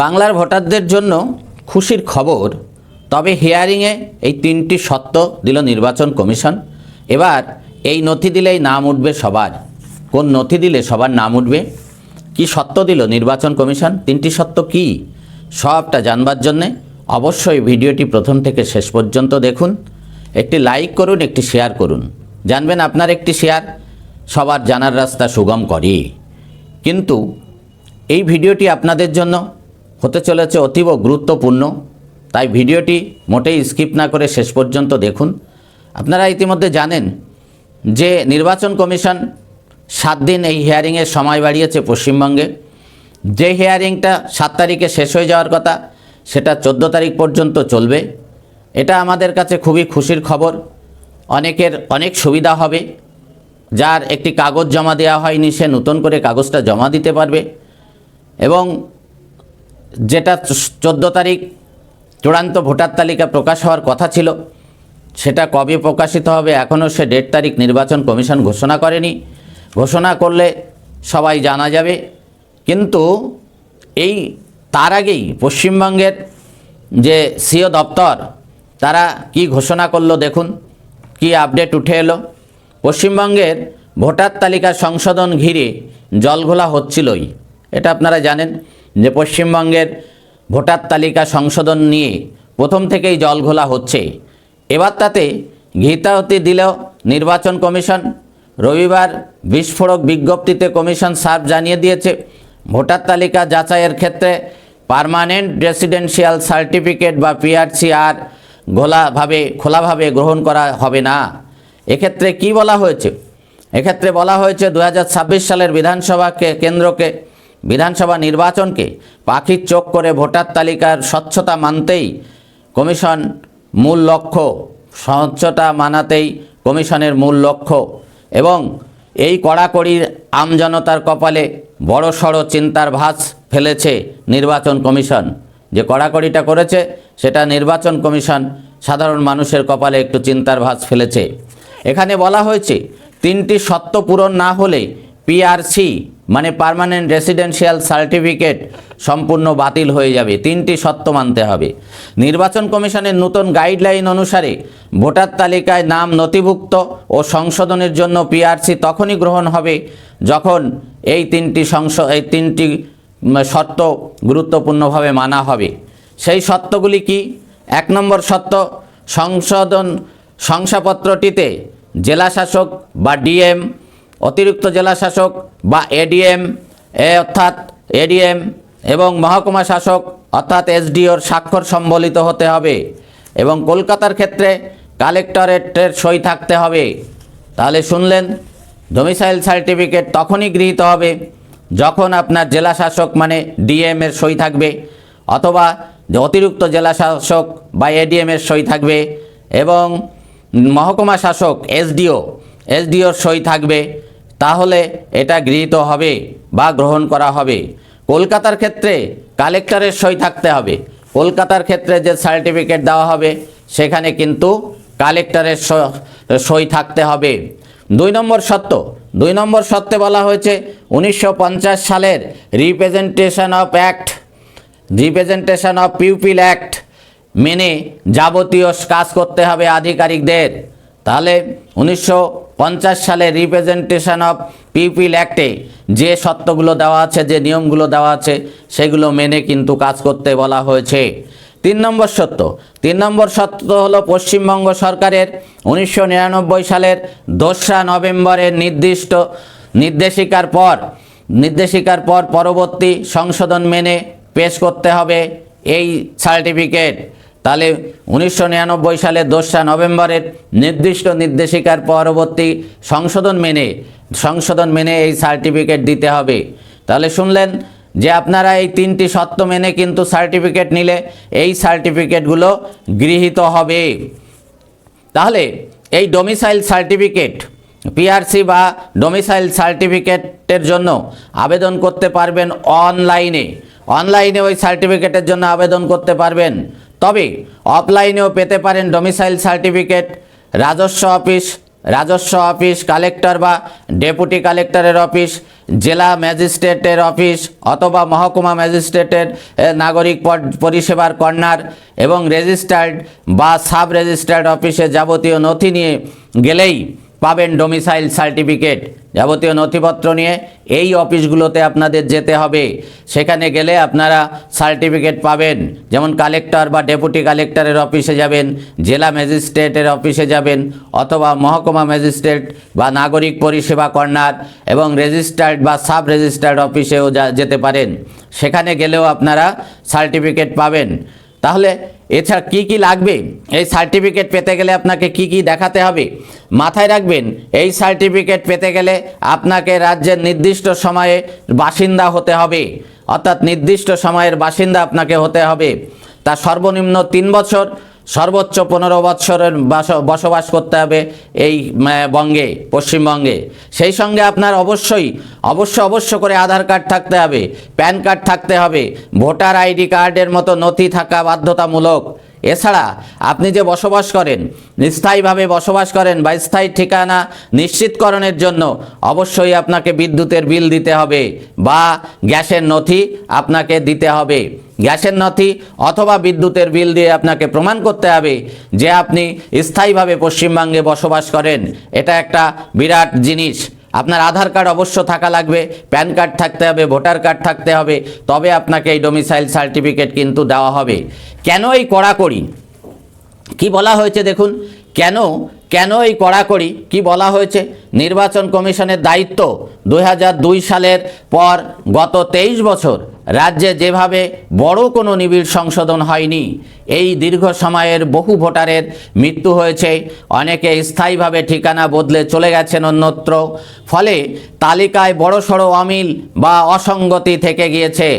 বাংলার ভোটারদের জন্য খুশির খবর, তবে হিয়ারিংয়ে এই তিনটি সত্য দিল নির্বাচন কমিশন। এবার এই নথি দিলেই নাম উঠবে সবার। কোন নথি দিলে সবার নাম উঠবে? কি সত্য দিল নির্বাচন কমিশন? তিনটি সত্য কি? সবটা জানবার জন্যে অবশ্যই ভিডিওটি প্রথম থেকে শেষ পর্যন্ত দেখুন। একটি লাইক করুন, একটি শেয়ার করুন। জানবেন আপনার একটি শেয়ার, সবার জানার রাস্তা সুগম করে। কিন্তু এই ভিডিওটি আপনাদের জন্য হতে চলেছে অতীব গুরুত্বপূর্ণ। তাই ভিডিওটি মোটেই স্কিপ না করে শেষ পর্যন্ত দেখুন। আপনারা ইতিমধ্যে জানেন যে নির্বাচন কমিশন সাত দিন এই হিয়ারিংয়ের সময় বাড়িয়েছে পশ্চিমবঙ্গে। যে হিয়ারিংটা সাত তারিখে শেষ হয়ে যাওয়ার কথা, সেটা চোদ্দ তারিখ পর্যন্ত চলবে। এটা আমাদের কাছে খুবই খুশির খবর। অনেকের অনেক সুবিধা হবে। যার একটি কাগজ জমা দেওয়া হয়নি, সে নতুন করে কাগজটা জমা দিতে পারবে। এবং যেটা চোদ্দ তারিখ চূড়ান্ত ভোটার তালিকা প্রকাশ হওয়ার কথা ছিল, সেটা কবে প্রকাশিত হবে এখনও সে ডেট তারিখ নির্বাচন কমিশন ঘোষণা করেনি। ঘোষণা করলে সবাই জানা যাবে। কিন্তু এই তার আগেই পশ্চিমবঙ্গের যে সিও দপ্তর, তারা কি ঘোষণা করল দেখুন, কি আপডেট উঠে এলো। পশ্চিমবঙ্গের ভোটার তালিকা সংশোধন ঘিরে জলঘোলা হচ্ছিলই। এটা আপনারা জানেন। যে পশ্চিমবঙ্গের ভোটার তালিকা সংশোধন নিয়ে প্রথম থেকেই জল ঘোলা হচ্ছে। এবার তাতে ঘিতাহতি দিল নির্বাচন কমিশন। রবিবার বিস্ফোরক বিজ্ঞপ্তিতে কমিশন সার্ভ জানিয়ে দিয়েছে, ভোটার তালিকা যাচাইয়ের ক্ষেত্রে পার্মানেন্ট রেসিডেন্সিয়াল সার্টিফিকেট বা পিআরসি আর ঘোলাভাবে, খোলাভাবে গ্রহণ করা হবে না। এক্ষেত্রে কি বলা হয়েছে? এক্ষেত্রে বলা হয়েছে দু হাজার ছাব্বিশ সালের বিধানসভাকে কেন্দ্রকে বিধানসভা নির্বাচনকে পাখির চোখ করে ভোটার তালিকার স্বচ্ছতা মানতেই কমিশন মূল লক্ষ্য, স্বচ্ছতা মানাতেই কমিশনের মূল লক্ষ্য এবং এই কড়াকড়ির আমজনতার কপালে বড় সড়ো চিন্তার ভাস ফেলেছে নির্বাচন কমিশন। যে কড়াকড়িটা করেছে, সেটা নির্বাচন কমিশন সাধারণ মানুষের কপালে একটু চিন্তার ভাস ফেলেছে। এখানে বলা হয়েছে, তিনটি সত্য পূরণ না হলে পিআরসি মানে পার্মানেন্ট রেসিডেন্সিয়াল সার্টিফিকেট সম্পূর্ণ বাতিল হয়ে যাবে। তিনটি সত্য মানতে হবে। নির্বাচন কমিশনের নতুন গাইডলাইন অনুসারে ভোটার তালিকায় নাম নথিভুক্ত ও সংশোধনের জন্য পিআরসি তখনই গ্রহণ হবে যখন এই তিনটি সংশ, এই তিনটি শর্ত গুরুত্বপূর্ণভাবে মানা হবে। সেই সত্যগুলি কি? এক নম্বর সত্য সংশোধন, শংসাপত্রটিতে জেলাশাসক বা ডিএম অতিরিক্ত জেলা শাসক বা এডিএম, এ অর্থাৎ এডিএম এবং মহকুমা শাসক অর্থাৎ এসডিওর স্বাক্ষর সম্বলিত হতে হবে এবং কলকাতার ক্ষেত্রে কালেক্টরেটের সই থাকতে হবে। তাহলে শুনলেন ডোমিসাইল সার্টিফিকেট তখনই গৃহীত হবে যখন আপনার জেলা শাসক মানে ডিএম এর সই থাকবে অথবা অতিরিক্ত জেলা শাসক বা এডিএম এর সই থাকবে এবং মহকুমা শাসক, এসডিও, এসডিওর সই থাকবে তাহলে এটা গৃহীত হবে বা গ্রহণ করা হবে। কলকাতার ক্ষেত্রে কালেক্টরের সই থাকতে হবে। কলকাতার ক্ষেত্রে যে সার্টিফিকেট দেওয়া হবে, সেখানে কিন্তু কালেক্টরের সই থাকতে হবে। দুই নম্বর সত্য, দুই নম্বর সত্যে বলা হয়েছে, উনিশশো পঞ্চাশ সালের representation of act, representation of pupil act মেনে যাবতীয় কাজ করতে হবে আধিকারিকদের। তাহলে উনিশশো পঞ্চাশ সালে রিপ্রেজেন্টেশন অফ পিপিল অ্যাক্টে যে সত্যগুলো দেওয়া আছে, যে নিয়মগুলো দেওয়া আছে, সেগুলো মেনে কিন্তু কাজ করতে বলা হয়েছে। তিন নম্বর সত্য। তিন নম্বর সত্য হলো পশ্চিমবঙ্গ সরকারের উনিশশো নিরানব্বই সালের দোসরা নভেম্বরের নির্দিষ্ট নির্দেশিকার পর নির্দেশিকার পর পরবর্তী সংশোধন মেনে পেশ করতে হবে এই সার্টিফিকেট তাহলে উনিশশো সালের দোসরা নভেম্বরের নির্দিষ্ট নির্দেশিকার পরবর্তী সংশোধন মেনে সংশোধন মেনে এই সার্টিফিকেট দিতে হবে। তাহলে শুনলেন যে আপনারা এই তিনটি সত্য মেনে কিন্তু সার্টিফিকেট নিলে এই সার্টিফিকেটগুলো গৃহীত হবে। তাহলে এই ডোমিসাইল সার্টিফিকেট পিআরসি বা ডোমিসাইল সার্টিফিকেটের জন্য আবেদন করতে পারবেন অনলাইনে অনলাইনে ওই সার্টিফিকেটের জন্য আবেদন করতে পারবেন। তবে অফলাইনেও পেতে পারেন ডোমিসাইল সার্টিফিকেট রাজস্ব অফিস রাজস্ব অফিস কালেক্টর বা ডেপুটি কালেক্টরের অফিস জেলা ম্যাজিস্ট্রেটের অফিস অথবা মহকুমা ম্যাজিস্ট্রেটের নাগরিক পর- পরিষেবার কর্নার এবং রেজিস্টার্ড বা সাব রেজিস্টার্ড অফিসে যাবতীয় নথি নিয়ে গেলেই পাবেন ডোমিসাইল সার্টিফিকেট যাবতীয় নথিপত্র নিয়ে এই অফিসগুলোতে আপনাদের যেতে হবে। সেখানে গেলে আপনারা সার্টিফিকেট পাবেন। যেমন কালেক্টর বা ডেপুটি কালেক্টরের অফিসে যাবেন, জেলা ম্যাজিস্ট্রেটের অফিসে যাবেন, অথবা মহকুমা ম্যাজিস্ট্রেট বা নাগরিক পরিষেবা কর্নার এবং রেজিস্টার্ড বা সাব রেজিস্টার্ড অফিসেও যেতে পারেন। সেখানে গেলেও আপনারা সার্টিফিকেট পাবেন। তাহলে এছাড়া কি কি লাগবে? এই সার্টিফিকেট পেতে গেলে আপনাকে কি কি দেখাতে হবে? মাথায় রাখবেন, এই সার্টিফিকেট পেতে গেলে আপনাকে রাজ্যের নির্দিষ্ট সময়ে বাসিন্দা হতে হবে। অর্থাৎ নির্দিষ্ট সময়ের বাসিন্দা আপনাকে হতে হবে। তা সর্বনিম্ন তিন বছর সর্বোচ্চ পনেরো বৎসরের বসবাস করতে হবে এই বঙ্গে, পশ্চিমবঙ্গে। সেই সঙ্গে আপনার অবশ্যই, অবশ্য অবশ্য করে আধার কার্ড থাকতে হবে, প্যান কার্ড থাকতে হবে, ভোটার আইডি কার্ডের মতো নথি থাকা বাধ্যতামূলক। এছাড়া আপনি যে বসবাস করেন, স্থায়ীভাবে বসবাস করেন বা স্থায়ী ঠিকানা নিশ্চিতকরণের জন্য অবশ্যই আপনাকে বিদ্যুতের বিল দিতে হবে বা গ্যাসের নথি আপনাকে দিতে হবে। গ্যাসের নথি অথবা বিদ্যুতের বিল দিয়ে আপনাকে প্রমাণ করতে হবে যে আপনি স্থায়ীভাবে পশ্চিমবঙ্গে বসবাস করেন। এটা একটা বিরাট জিনিস। আপনার আধার কার্ড অবশ্য থাকা লাগবে, প্যান কার্ড থাকতে হবে, ভোটার কার্ড থাকতে হবে, তবে আপনাকে এই ডোমিসাইল সার্টিফিকেট কিন্তু দেওয়া হবে। কেন এই কড়াকড়ি? কি বলা হয়েছে দেখুন, কেন কেন এই কড়াকড়ি? কি বলা হয়েছে? নির্বাচন কমিশনের দায়িত্ব দু হাজার দুই সালের পর গত তেইশ বছর রাজ্যে যেভাবে বড় কোনো নিবিড় সংশোধন হয়নি, এই দীর্ঘ সময়ের বহু ভোটারের মৃত্যু হয়েছে। অনেকে স্থায়ীভাবে ঠিকানা বদলে চলে গেছেন অন্যত্র, ফলে তালিকায় বড়সড় অমিল বা অসঙ্গতি থেকে গিয়েছে।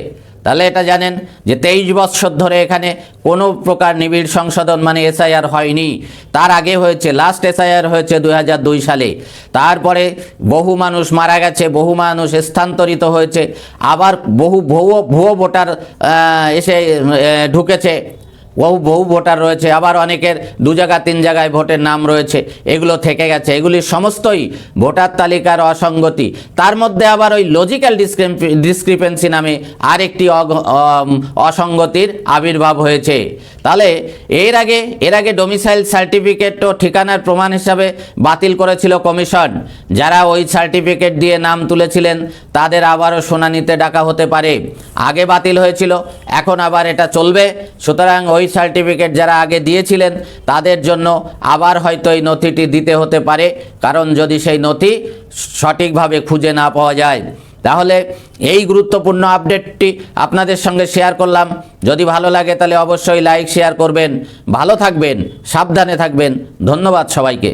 তাহলে এটা জানেন যে তেইশ বৎসর ধরে এখানে কোনো প্রকার নিবিড় সংশোধন মানে এসআইআর হয়নি। তার আগে হয়েছে লাস্ট এসআইআর হয়েছে দু হাজার দুই সালে। তারপরে বহু মানুষ মারা গেছে, বহু মানুষ স্থানান্তরিত হয়েছে। আবার বহু ভুয়ো ভুয়ো ভোটার এসে ঢুকেছে। বহু বহু ভোটার রয়েছে, আবার অনেকের দু জায়গা, তিন জায়গায় ভোটের নাম রয়েছে, এগুলো থেকে গেছে, এগুলি সমস্তই ভোটার তালিকার অসঙ্গতি। তার মধ্যে আবার ওই লজিক্যাল ডিসক্রিপেন্সি নামে আরেকটি অসঙ্গতির আবির্ভাব হয়েছে। তাহলে এর আগে এর আগে ডোমিসাইল সার্টিফিকেট ও ঠিকানার প্রমাণ হিসাবে বাতিল করেছিল কমিশন। যারা ওই সার্টিফিকেট দিয়ে নাম তুলেছিলেন, তাদের আবারও শুনানিতে ডাকা হতে পারে। আগে বাতিল হয়েছিল, এখন আবার এটা চলবে। সুতরাং ওই সার্টিফিকেট যারা আগে দিয়েছিলেন, তাদের জন্য আবার হয়তো এই নথিটি দিতে হতে পারে, কারণ যদি সেই নথি সঠিকভাবে খুঁজে না পাওয়া যায়। তাহলে এই গুরুত্বপূর্ণ আপডেটটি আপনাদের সঙ্গে শেয়ার করলাম। যদি ভালো লাগে তাহলে অবশ্যই লাইক শেয়ার করবেন। ভালো থাকবেন, সাবধানে থাকবেন। ধন্যবাদ সবাইকে।